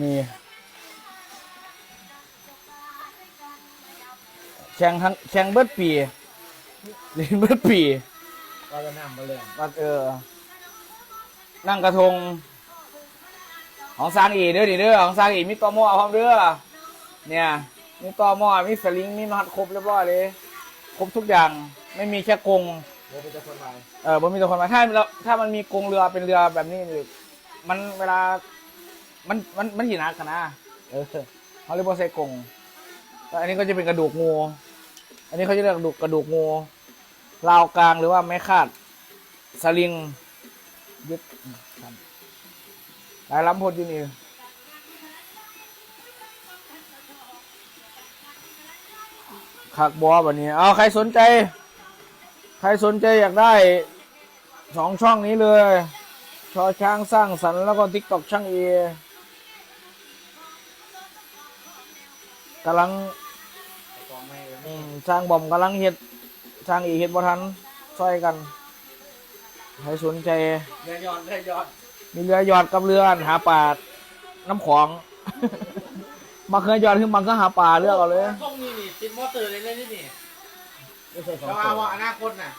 มีแข่งทั้งแข่งเบิดปีเล่นเบิดปีก็จะนำมาเลยวัดเออ นั่งกระทง ของสร้างอีเด้อดิเด้อของสร้างอีมีตอหม้อพร้อมเด้อเนี่ย มีตอหม้อมีสลิงมีมัดครบเรียบร้อยเลยครบทุกอย่างไม่มีแค่กรงโมเป็นจะคนไปเออผมมีแต่คนมาถ้าเราถ้ามันมีกรงเรือเป็นเรือแบบนี้นี่มันเวลา มันมันมันหินักกันนะเออเขาเรียกว่าใส่กรงแล้วอันนี้ก็จะเป็นกระดูกงู อันนี้เขาจะเรียกกระดูกกระดูกงูราวกลางหรือว่าไม้คาดสลิงยึดครับหลายลำพดอยู่นี่ขักบอแบบนี้เอาใครสนใจ ใครสนใจอยากได้สองช่องนี้เลย ชอช้างสร้างสรรค์แล้วก็ทิกตอกช่างเอ กำลังกองไม่อืมสร้างบอมกำลังเฮ็ดสร้างอีเฮ็ดบ่ทันช่วยกันใครสนใจ เรือยอนเรือยอนมีเรือหยอดกับเรือหาปลาน้ำของมาเคยหยอดขึ้นบางก็หาปลาเลือกเอาเลยช่องนี้นี่ติดมอเตอร์เลยเลยนี่นี่ไม่ใช่สองแต่ตัว่าวว่าอนาคตน่ะ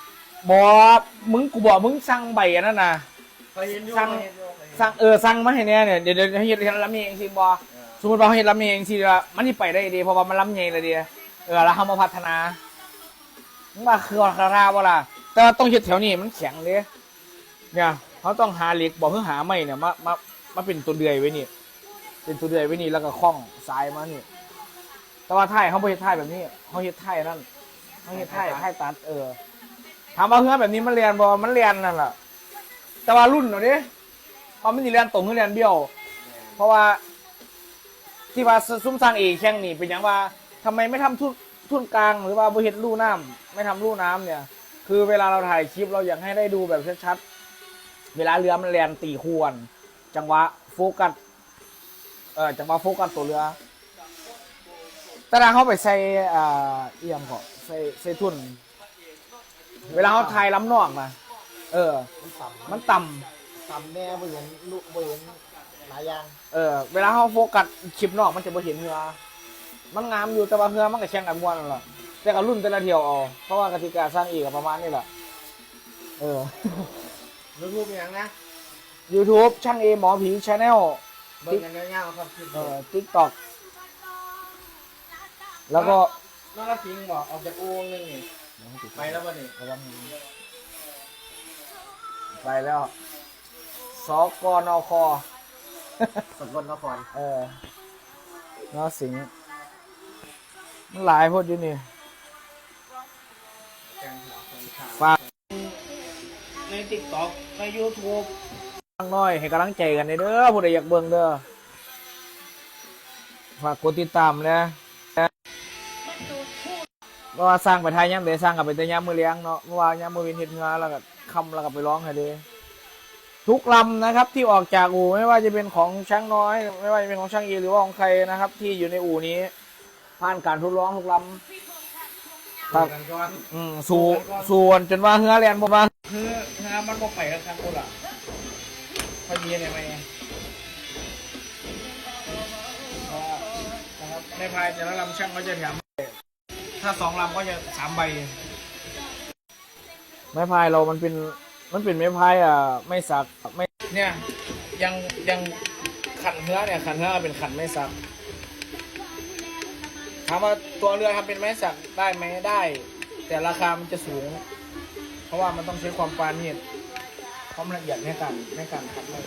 บอกมึงกูบอกมึงสั่งใบอันนั้นน่ะ เคยเห็นอยู่สั่งเคยเห็นอยู่เคยเห็นสั่งเออสั่งมาให้แน่เนี่ยเดี๋ยวเดี๋ยวให้เฮ็ดให้รับเองสิบอ สมมติว่าเขาเฮ็ดรับเองสิว่ามันนี่ไปได้ดีเพราะว่ามันรับเองเลยดีเออแล้วเขามาพัฒนามึงว่าคือคาราบ่ล่ะแต่ว่าต้องเฮ็ดแถวนี้มันแข็งเลยเนี่ยเขาต้องหาเหล็กบอกเพื่อหาไม้เนี่ยมามามาเป็นตัวเดือยไว้นี่เป็นตัวเดือยไว้นี่แล้วก็คล้องสายมานี่แต่ว่าท่ายเขาไม่เฮ็ดท่ายแบบนี้เขาเฮ็ดท่ายนั่นเขาเฮ็ดท่ายท่ายตัดเออถามว่าเฮือแบบนี้มันเรียนบ่มันเรียนนั่นแหละแต่ว่ารุ่นเนาะดิเพราะมันเรียนตรงขึ้นเรียนเบี้ยว เพราะว่า ที่ว่าซุ้มสร้างเองแข่งนี่เป็นอย่างว่าทำไมไม่ทำทุนทุนกลางหรือว่าบริเฮ็ดลู่น้ำไม่ทำลู่น้ำเนี่ย คือเวลาเราถ่ายคลิปเราอยากให้ได้ดูแบบชัดๆเวลาเรือมันแลนตีควร จังหวะโฟกัสเออจังหวะโฟกัสตัวเรือแต่ถ้าเขาไปใส่อ่าเอี่ยมก็ใส่ใส่ทุน เวลาเขาถ่ายล้ำนอกมา เออ มันต่ำมันต่ำต่ำแน่บ่เห็นลูกบ่เห็น หลายอย่าง เออเวลาเขาโฟกัสคลิปนอกมันจะบ่เห็นเหือมันงามอยู่แต่ว่าเหือมันก็แข่งกันม่วนนั่นแหละแต่ก็รุ่นแต่ละเที่ยวเอาเพราะว่ากติกาสร้างอีกก็ประมาณนี้แหละเออรูปรูปอย่างนะ YouTube ช่างเอหมอผีชาแนล เบิ่งกันยาวๆครับคลิปเอนี้อ TikTok แล้วก็น้องละพิงบอกออกจากอูวงหนึงนี่ไปแล้วป่ะนี่ไปแล้วสกนค สกลนครเออนอสิงห์มันหลายโพดอยู่นี่แกงหัวคนขาวฝากใน TikTok ใน YouTube ตั้งน้อยให้กำลังใจกันเด้อผู้ใดอยากเบิ่งเด้อฝากกดติดตามนะเพราะว่าสร้างไปทายย่ำเดสร้างกับไปแต่ย่ำมือเลี้ยงเนาะเมื่อวานย่ำมือวินเฮ็ดงานแล้วก็คำแล้วก็ไปร้องให้เด้ ทุกลำนะครับที่ออกจากอู่ไม่ว่าจะเป็นของช่างน้อย ไม่ว่าจะเป็นของช่างอีหรือว่าของใครนะครับ ที่อยู่ในอู่นี้ ผ่านการทดลองทุกลำครับกันก่อนอืมสู่ส่วนจนว่าเฮือเรียนบอกว่าเฮือเฮือมันบอกไปแล้วครับคุณอะพอดีอะไรไหมเพราะว่านะครับในภายแต่ละลำช่างก็จะแถมให้ถ้าสองลำก็จะสามใบไม้พายเรามันเป็น มันเป็นไม้พายอะไม่สักไม่เนี่ยยังยังขันเนื้อเนี่ยขันเนื้อเป็นขันไม่สักถามว่าตัวเรือทำเป็นไม้สักได้ไหมได้ แต่ราคามันจะสูง เพราะว่ามันต้องใช้ความปราณีตความละเอียดในการในการขัดเลย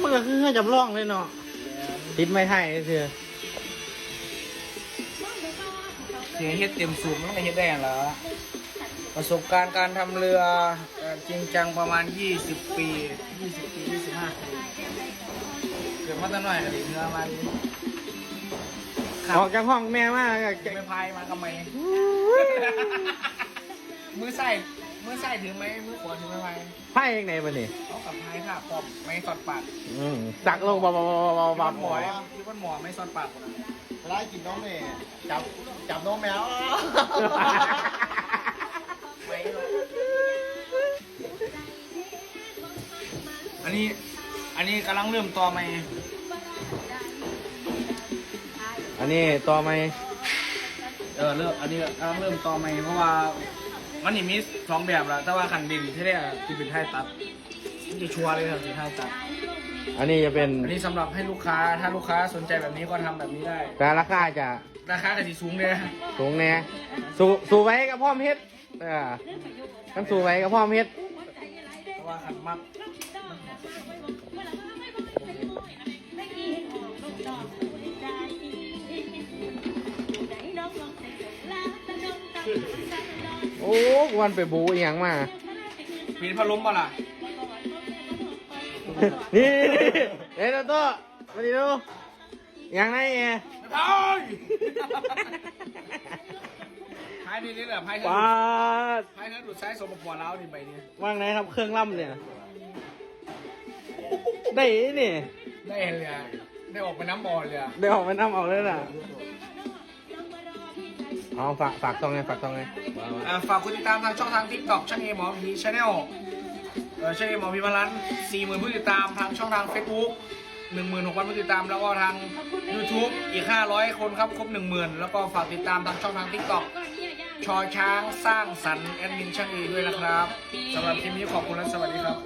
มันก็คือเฮือจำลองเลยเนาะติดไม่ไทยคือเสียเฮ็ดเต็มสูบมันก็เฮ็ดได้เหรอ ประสบการณ์การทำเรือเอ่อจริงจังประมาณ 20 ปี 20 ปี 25 ปีเกิดมาตั้งหน่อยกันดิเรือมาดิขับออกจากห้องแม่มาก็จะไม่พายมาทำไมมือใส่มือใส่ถือไหมมือขวาถือไหมไพ่ยังไงป่ะนี่เอากับพายค่ะปอบไม่สอดปากอืมตักลงเบาๆคิดๆว่าๆหมอเนี่ยคิดว่าหมอไม่สอดปากหมดอะเวลากินน้องเนี่ยจับจับน้องแมว นนี้อัอันนี้กำลังเริ่มต่อใหม่ อันนี้ต่อไหมเออเริ่มอันนี้กำลังเริ่มต่อใหม่เพราะว่ามันนี่มีสองแบบละแต่ว่าขันดินที่แรกที่เป็นไทยตัดมันจะชัวร์เลยครับเป็นไทยตัด อันนี้จะเป็นอันนี้สำหรับให้ลูกค้าถ้าลูกค้าสนใจแบบนี้ก็ทำแบบนี้ได้ แต่ราคาจะราคาก็จะสูงเลยสูงแน่สู้สู้ไว้กับพ่อมเฮ็ดเออกันสู้ไว้กับพ่อมเฮ็ดเพราะ ว่าขันมักโอ้กวันไปบูอหย่างมามีพัดลมป่ะล่ะนี่เอ้ยตัวตัวมาดิดูอย่างไรเอ้ยไม่พายพายนี่นี่แหละพายเธอปาดพายเธอดูดซ้ายสมบัติแล้วนี่ใบนี้ว่างไหนครับเครื่องล่ำเนี่ย ได้นี่ได้เห็นเลยอะได้ออกไปน้ำบอลเลยอะได้ออกไปน้ำออกเลยน่ะเอาฝากฝากตรงไงฝากตรงไงอ่าฝากกดติดตามทางช่องทาง TikTok ช่างเอหมอพีชาแนลเออช่างเอหมอพีมาลันสี่หมื่นผู้ติดตามทางช่องทาง Facebook หนึ่งหมื่นหกพันผู้ติดตามแล้วก็ทาง YouTube อีก 500 คนครับ ครบ 1 0,000 แล้วก็ฝากติดตามทางช่องทาง TikTok ชอช้างสร้างสรรค์แอดมินช่างเอด้วยนะครับสำหรับคลิปนี้ขอบคุณและสวัสดีครับ